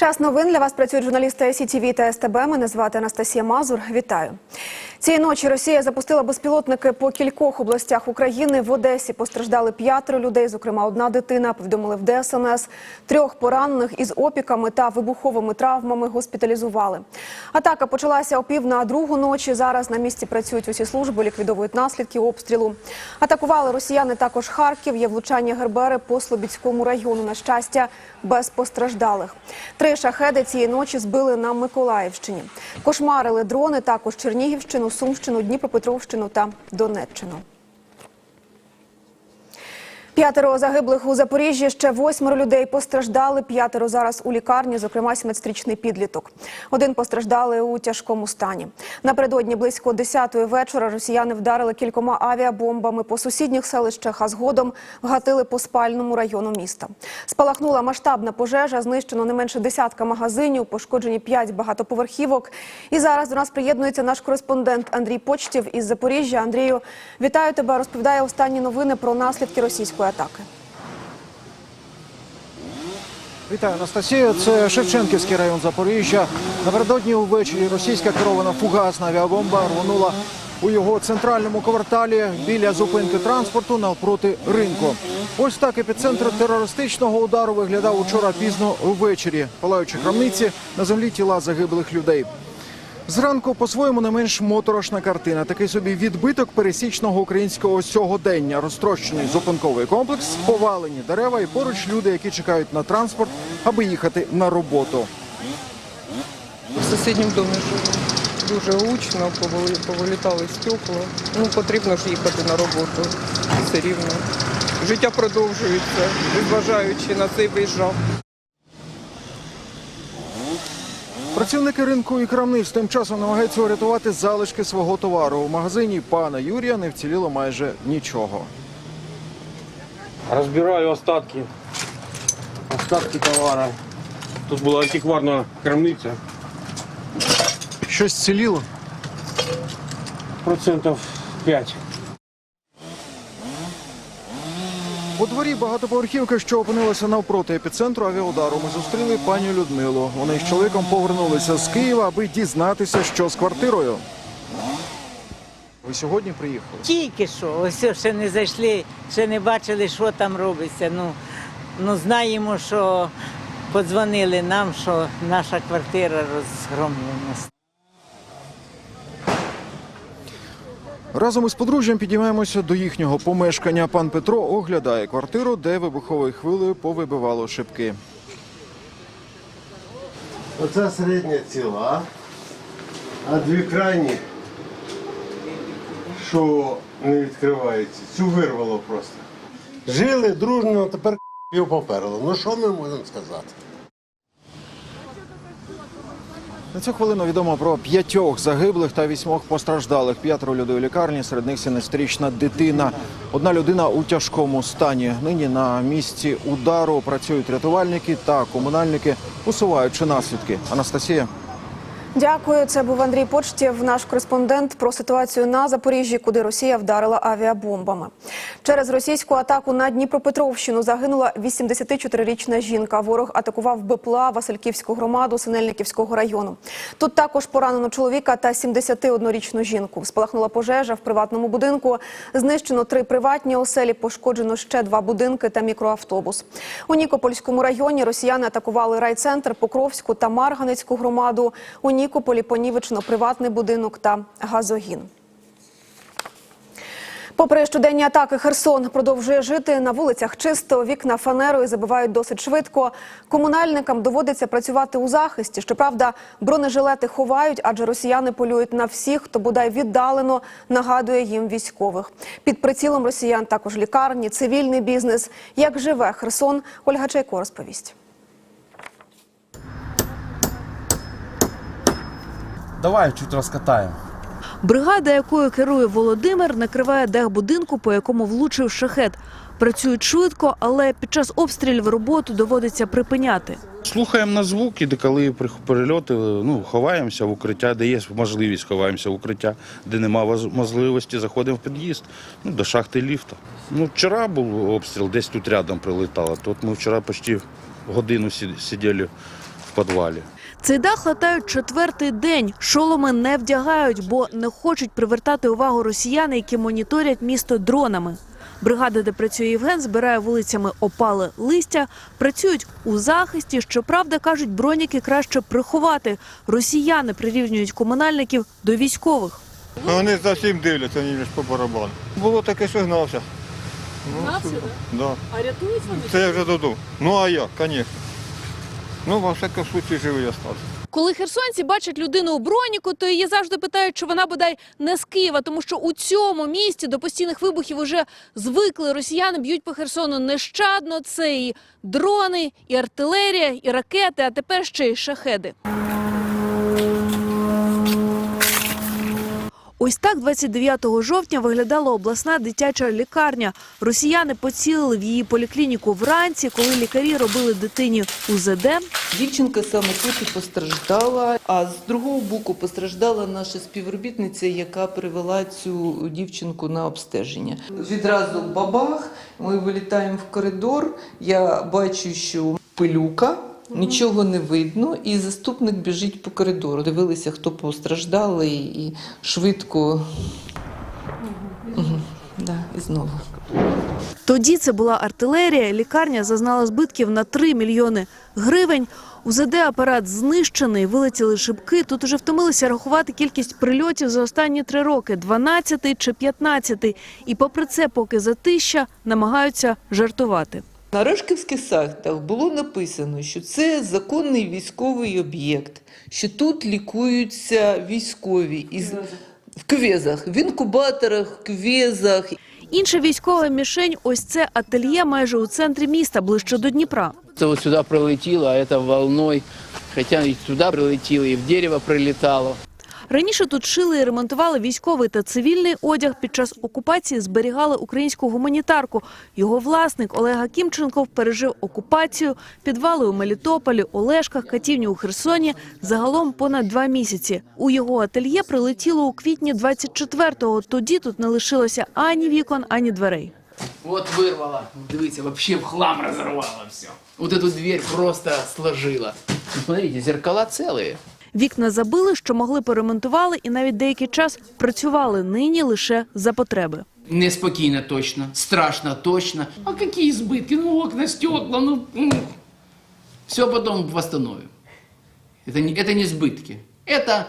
Час новин для вас працюють журналісти СІТВ та СТБ. Мене звати Анастасія Мазур. Вітаю. Цієї ночі Росія запустила безпілотники по кількох областях України. В Одесі постраждали п'ятеро людей, зокрема одна дитина. Повідомили в ДСНС. Трьох поранених із опіками та вибуховими травмами госпіталізували. Атака почалася о пів на другу ночі. Зараз на місці працюють усі служби, ліквідовують наслідки обстрілу. Атакували росіяни також Харків. Є влучання Гербери по Слобідському району. На щастя, без постраждалих. Три шахеди цієї ночі збили на Миколаївщині. Кошмарили дрони також Чернігівщину, Сумщину, Дніпропетровщину та Донеччину. П'ятеро загиблих у Запоріжжі. Ще восьмеро людей постраждали. П'ятеро зараз у лікарні, зокрема 17-річний підліток. Один постраждали у тяжкому стані. Напередодні близько 10-ї вечора росіяни вдарили кількома авіабомбами по сусідніх селищах, а згодом гатили по спальному району міста. Спалахнула масштабна пожежа, знищено не менше десятка магазинів, пошкоджені п'ять багатоповерхівок. І зараз до нас приєднується наш кореспондент Андрій Почтів із Запоріжжя. Андрію, вітаю тебе. Розповідає останні новини про наслідки російської атаки. Вітаю, Анастасія. Це Шевченківський район Запоріжжя. Напередодні увечері російська керована фугасна авіабомба рвонула у його центральному кварталі біля зупинки транспорту навпроти ринку. Ось так епіцентр терористичного удару виглядав учора пізно ввечері. Палаючи крамниці на землі тіла загиблих людей. Зранку по-своєму не менш моторошна картина. Такий собі відбиток пересічного українського сьогодення. Розтрощений зупинковий комплекс, повалені дерева і поруч люди, які чекають на транспорт, аби їхати на роботу. В сусідньому домі. Дуже гучно, повилітали стекла. Ну, потрібно ж їхати на роботу. Все рівно. Життя продовжується, незважаючи на цей виїжджав. Працівники ринку і крамниць тим часом намагаються врятувати залишки свого товару. У магазині пана Юрія не вціліло майже нічого. Разбираю остатки. Остатки товара. Тут була антикварна крамниця. Щось ціліло. Процентів 5. У дворі багатоповерхівки, що опинилася навпроти епіцентру авіаудару, ми зустріли пані Людмилу. Вони з чоловіком повернулися з Києва, аби дізнатися, що з квартирою. Ви сьогодні приїхали? Тільки що, ось ще не зайшли, ще не бачили, що там робиться. Ну, ну знаємо, що подзвонили нам, що наша квартира розгромлена. Разом із подружжям підіймаємося до їхнього помешкання. Пан Петро оглядає квартиру, де вибуховою хвилею повибивало шибки. Оце середня ціла, а дві крайні, що не відкриваються, цю вирвало просто. Жили дружно, тепер його поперло. Ну що ми можемо сказати? На цю хвилину відомо про п'ятьох загиблих та вісьмох постраждалих. П'ятеро людей у лікарні, серед них 17-річна дитина. Одна людина у тяжкому стані. Нині на місці удару працюють рятувальники та комунальники, усуваючи наслідки. Анастасія. Дякую. Це був Андрій Почтів, наш кореспондент про ситуацію на Запоріжжі, куди Росія вдарила авіабомбами. Через російську атаку на Дніпропетровщину загинула 84-річна жінка. Ворог атакував БПЛА Васильківську громаду Синельниківського району. Тут також поранено чоловіка та 71-річну жінку. Спалахнула пожежа в приватному будинку. Знищено три приватні оселі, пошкоджено ще два будинки та мікроавтобус. У Нікопольському районі росіяни атакували райцентр, Покровську та Марганецьку громаду. У Нікополі понівечено приватний будинок та газогін. Попри щоденні атаки, Херсон продовжує жити на вулицях чисто, вікна фанерою забивають досить швидко. Комунальникам доводиться працювати у захисті. Щоправда, бронежилети ховають, адже росіяни полюють на всіх, хто бодай віддалено нагадує їм військових. Під прицілом росіян також лікарні, цивільний бізнес. Як живе Херсон, Ольга Чайко розповість. Давай чуть раскатаем. Бригада, якою керує Володимир, накриває дах будинку, по якому влучив шахет. Працюють швидко, але під час обстрілів роботу доводиться припиняти. Слухаємо на звук, і коли при- прильоти, ну, ховаємося в укриття, де є можливість, ховаємося в укриття, де немає можливості, заходимо в під'їзд, ну, до шахти ліфта. Ну, вчора був обстріл, десь тут рядом прилетало. Тут ми вчора почти годину сиділи в підвалі. Цей дах латають четвертий день. Шоломи не вдягають, бо не хочуть привертати увагу росіян, які моніторять місто дронами. Бригада, де працює Євген, збирає вулицями опале листя, працюють у захисті. Щоправда, кажуть, броніки краще приховати. Росіяни прирівнюють комунальників до військових. Ну, вони за всім дивляться, вони ж по барабану. Було таке, що гнався. Гнався, так? Да. А рятують вони? Це я вже додому. Ну а як, звісно. Ну, во всякому случае, живий остався. Коли херсонці бачать людину у броніку, то її завжди питають, чи вона бодай не з Києва, тому що у цьому місті до постійних вибухів уже звикли. Росіяни б'ють по Херсону нещадно. Це і дрони, і артилерія, і ракети, а тепер ще й шахеди. Ось так 29 жовтня виглядала обласна дитяча лікарня. Росіяни поцілили в її поліклініку вранці, коли лікарі робили дитині УЗД. Дівчинка саме тут і постраждала. А з другого боку постраждала наша співробітниця, яка привела цю дівчинку на обстеження. Відразу бабах. Ми вилітаємо в коридор. Я бачу, що пилюка. Нічого не видно, і заступник біжить по коридору. Дивилися, хто постраждалий, і швидко. Да, і знову. Тоді це була артилерія. Лікарня зазнала збитків на 3 мільйони гривень. УЗД апарат знищений, вилетіли шибки. Тут уже втомилися рахувати кількість прильотів за останні три роки 12 чи 15. І попри це, поки затища, намагаються жартувати. На Рашківських сайтах було написано, що це законний військовий об'єкт, що тут лікуються військові із в квезах, в інкубаторах, в квезах. Інша військова мішень – ось це ательє майже у центрі міста, ближче до Дніпра. Это вот сюда пролетело, а это волной. Хотя и сюда прилетело, и в дерево прилетало. Раніше тут шили і ремонтували військовий та цивільний одяг. Під час окупації зберігали українську гуманітарку. Його власник Олега Кімченков пережив окупацію, підвали у Мелітополі, Олешках, катівні у Херсоні. Загалом понад два місяці. У його ательє прилетіло у квітні 24-го. Тоді тут не лишилося ані вікон, ані дверей. Вот вырвало. Дивіться, вообще в хлам разорвало все. Вот эту дверь просто сложила. Ну, смотрите, зеркала целые. Вікна забили, що могли поремонтували, і навіть деякий час працювали нині лише за потреби. Неспокійно точно, страшно точно. А какие избытки? Ну, окна, стекла, ну... Все потом восстановим. Это не, это не сбытки. Это э,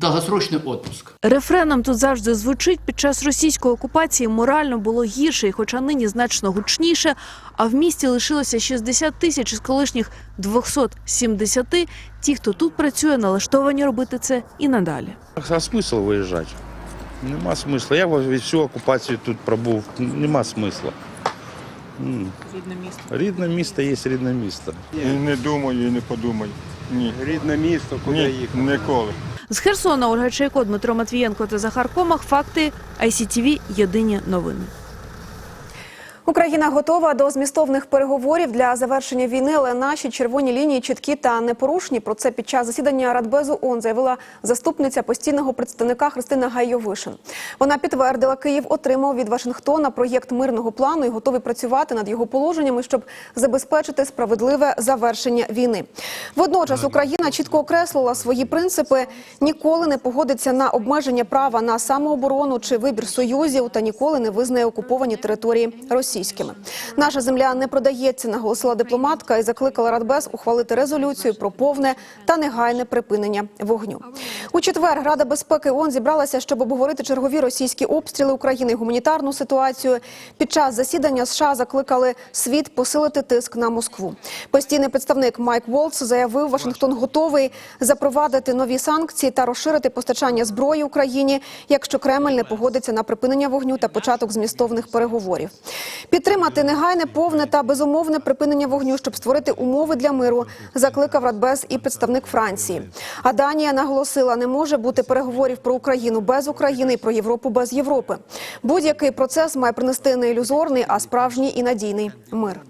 долгосрочный отпуск. Рефреном тут завжди звучить під час російської окупації морально було гірше, і хоча нині значно гучніше. А в місті лишилося 60 тисяч із колишніх 270. Ті, хто тут працює, налаштовані робити це і надалі. А смисл виїжджати? Нема смисла. Я во- всю окупацію тут пробув. Нема смисла. Рідне місто. Рідне місто є рідне місто. І не думаю, і не подумаю. Ні. Рідне місто, куди Ні, їхати. ніколи. З Херсона Ольга Чайко, Дмитро Матвієнко та Захар Комах. Факти ICTV. Єдині новини. Україна готова до змістовних переговорів для завершення війни, але наші червоні лінії чіткі та непорушні. Про це під час засідання Радбезу ООН заявила заступниця постійного представника Христина Гайовишин. Вона підтвердила, Київ отримав від Вашингтона проєкт мирного плану і готовий працювати над його положеннями, щоб забезпечити справедливе завершення війни. Водночас Україна чітко окреслила свої принципи: ніколи не погодиться на обмеження права на самооборону чи вибір союзів та ніколи не визнає окуповані території російськими. Наша земля не продається, наголосила дипломатка і закликала Радбез ухвалити резолюцію про повне та негайне припинення вогню. У четвер Рада безпеки ООН зібралася, щоб обговорити чергові російські обстріли України і гуманітарну ситуацію. Під час засідання США закликали світ посилити тиск на Москву. Постійний представник Майк Волц заявив, Вашингтон готовий запровадити нові санкції та розширити постачання зброї Україні, якщо Кремль не погодиться на припинення вогню та початок змістовних переговорів. Підтримати негайне, повне та безумовне припинення вогню, щоб створити умови для миру, закликав Радбез і представник Франції. А Данія наголосила, не може бути переговорів про Україну без України і про Європу без Європи. Будь-який процес має принести не ілюзорний, а справжній і надійний мир.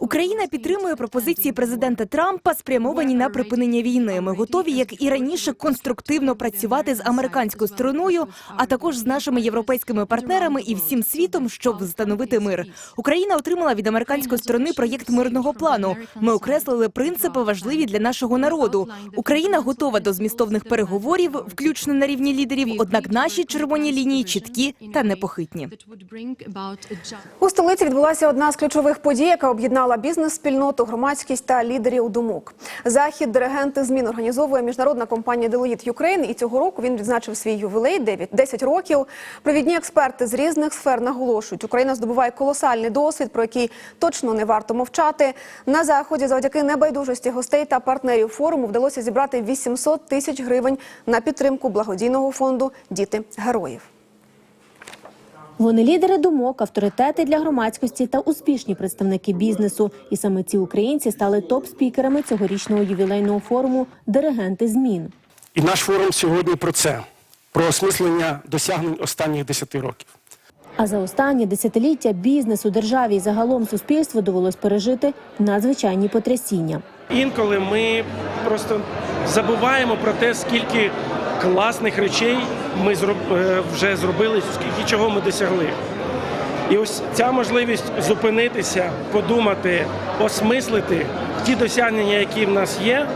Україна підтримує пропозиції президента Трампа, спрямовані на припинення війни. Ми готові, як і раніше, конструктивно працювати з американською стороною, а також з нашими європейськими партнерами і всім світом, щоб встановити мир. Україна отримала від американської сторони проєкт мирного плану. Ми окреслили принципи важливі для нашого народу. Україна готова до змістовних переговорів, включно на рівні лідерів. Однак наші червоні лінії чіткі та непохитні. Столиці відбулася одна з ключових подій, яка об'єднала бізнес-спільноту, громадськість та лідерів думок. Захід диригенти змін організовує міжнародна компанія Deloitte Ukraine, і цього року він відзначив свій ювілей 9 10 років. Провідні експерти з різних сфер наголошують, Україна здобуває колосальний досвід, про який точно не варто мовчати. На заході завдяки небайдужості гостей та партнерів форуму вдалося зібрати 800 тисяч гривень на підтримку благодійного фонду Діти героїв. Вони лідери думок, авторитети для громадськості та успішні представники бізнесу. І саме ці українці стали топ-спікерами цьогорічного ювілейного форуму Диригенти змін. І наш форум сьогодні про це, про осмислення досягнень останніх 10 років. А за останні десятиліття бізнесу, державі і загалом суспільству довелось пережити надзвичайні потрясіння. Інколи ми просто забуваємо про те, скільки класних речей ми зроб- е, вже зробили, скільки чого ми досягли. І ось ця можливість зупинитися, подумати, осмислити ті досягнення, які в нас є,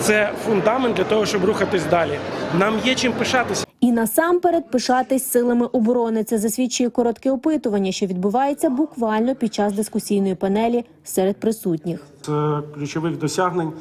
це фундамент для того, щоб рухатись далі. Нам є чим пишатися. І насамперед пишатись силами оборони. Це засвідчує коротке опитування, що відбувається буквально під час дискусійної панелі серед присутніх. З ключових досягнень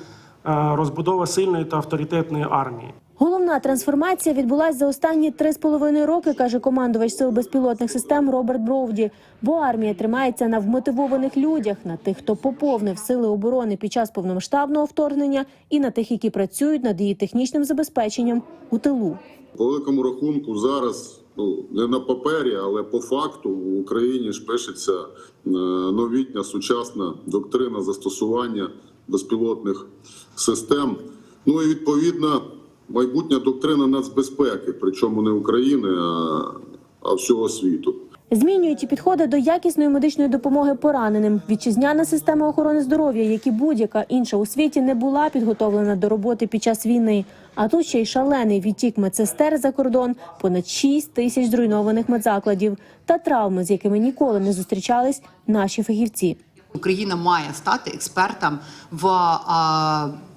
е, розбудова сильної та авторитетної армії. Головна трансформація відбулася за останні три з половиною роки, каже командувач сил безпілотних систем Роберт Бровді. Бо армія тримається на вмотивованих людях, на тих, хто поповнив сили оборони під час повномасштабного вторгнення, і на тих, які працюють над її технічним забезпеченням у тилу. По великому рахунку зараз ну не на папері, але по факту в Україні ж пишеться е, новітня сучасна доктрина застосування безпілотних систем. Ну і відповідно майбутня доктрина нацбезпеки, причому не України, а, а всього світу. Змінюють і підходи до якісної медичної допомоги пораненим. Вітчизняна система охорони здоров'я, як і будь-яка інша у світі, не була підготовлена до роботи під час війни. А тут ще й шалений відтік медсестер за кордон, понад 6 тисяч зруйнованих медзакладів та травми, з якими ніколи не зустрічались наші фахівці. Україна має стати експертом в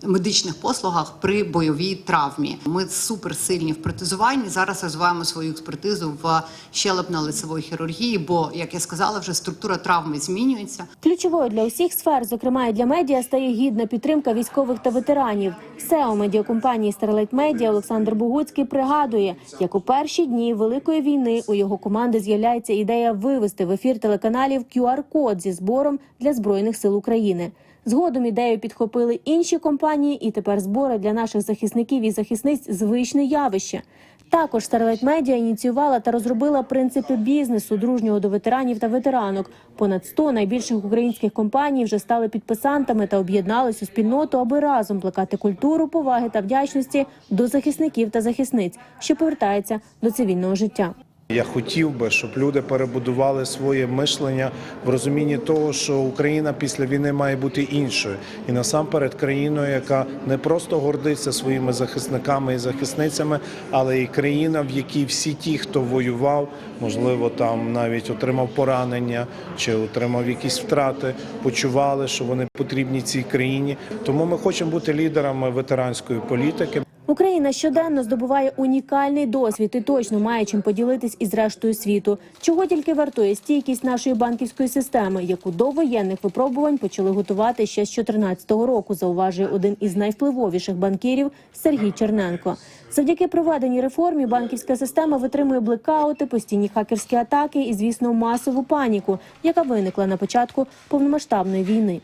медичних послугах при бойовій травмі. Ми суперсильні в протезуванні. Зараз розвиваємо свою експертизу в щелепно-лицевої хірургії. Бо, як я сказала, вже структура травми змінюється. Ключовою для усіх сфер, зокрема і для медіа, стає гідна підтримка військових та ветеранів. SEO медіакомпанії Starlight Media Олександр Богуцький пригадує, як у перші дні великої війни у його команди з'являється ідея вивести в ефір телеканалів QR-код зі збором для збройних сил України. Згодом ідею підхопили інші компанії, і тепер збори для наших захисників і захисниць звичне явище. Також Starlight Media ініціювала та розробила принципи бізнесу дружнього до ветеранів та ветеранок. Понад 100 найбільших українських компаній вже стали підписантами та об'єднались у спільноту, аби разом плекати культуру, поваги та вдячності до захисників та захисниць, що повертаються до цивільного життя. Я хотів би, щоб люди перебудували своє мишлення в розумінні того, що Україна після війни має бути іншою, і насамперед країною, яка не просто гордиться своїми захисниками і захисницями, але і країна, в якій всі ті, хто воював, можливо, там навіть отримав поранення чи отримав якісь втрати, почували, що вони потрібні цій країні. Тому ми хочемо бути лідерами ветеранської політики. Україна щоденно здобуває унікальний досвід і точно має чим поділитись із рештою світу. Чого тільки вартує стійкість нашої банківської системи, яку до воєнних випробувань почали готувати ще з 2014 року. Зауважує один із найвпливовіших банкірів Сергій Черненко. Завдяки проведеній реформі банківська система витримує блекаути, постійні хакерські атаки і, звісно, масову паніку, яка виникла на початку повномасштабної війни.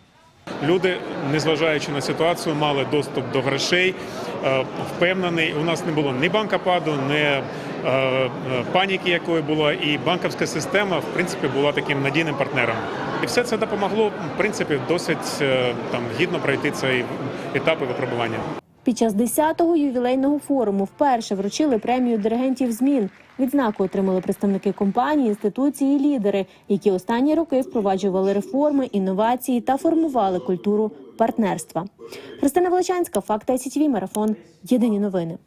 Люди, незважаючи на ситуацію, мали доступ до грошей. Е, Впевнений, у нас не було ні банкопаду, ні е, е, паніки, якої було, і банківська система в принципі була таким надійним партнером. І все це допомогло в принципі досить там гідно пройти цей етап випробування. Під час 10-го ювілейного форуму вперше вручили премію диригентів змін. Відзнаку отримали представники компаній, інституції і лідери, які останні роки впроваджували реформи, інновації та формували культуру партнерства. Христина Величанська, факт ICTV, Марафон. Єдині новини.